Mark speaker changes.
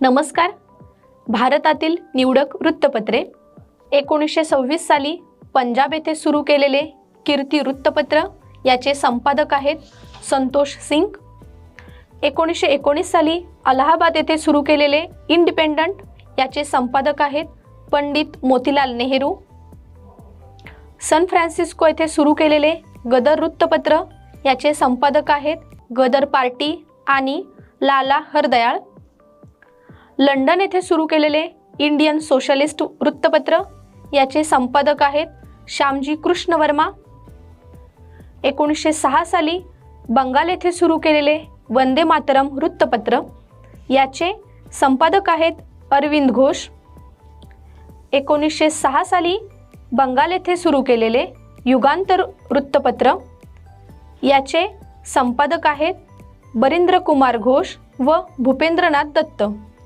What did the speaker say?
Speaker 1: नमस्कार. भारतातील निवडक वृत्तपत्रे. एकोणीसशे सव्वीस साली पंजाब येथे सुरू केलेले कीर्ती वृत्तपत्र याचे संपादक आहेत संतोष सिंग. एकोणीसशे एकोणीस साली अलाहाबाद येथे सुरू केलेले इंडिपेंडंट याचे संपादक आहेत पंडित मोतीलाल नेहरू. सन फ्रान्सिस्को येथे सुरू केलेले गदर वृत्तपत्र याचे संपादक आहेत गदर पार्टी आणि लाला हरदयाळ. लंडन येथे सुरू केलेले इंडियन सोशलिस्ट वृत्तपत्र याचे संपादक आहेत श्यामजी कृष्ण वर्मा एकोणीसशे सहा साली बंगाल येथे सुरू केलेले वंदे मातरम वृत्तपत्र याचे संपादक आहेत अरविंद घोष. एकोणीसशे सहा साली बंगाल येथे सुरू केलेले युगांतर वृत्तपत्र याचे संपादक आहेत बरिंद्र कुमार घोष व भूपेंद्रनाथ दत्त.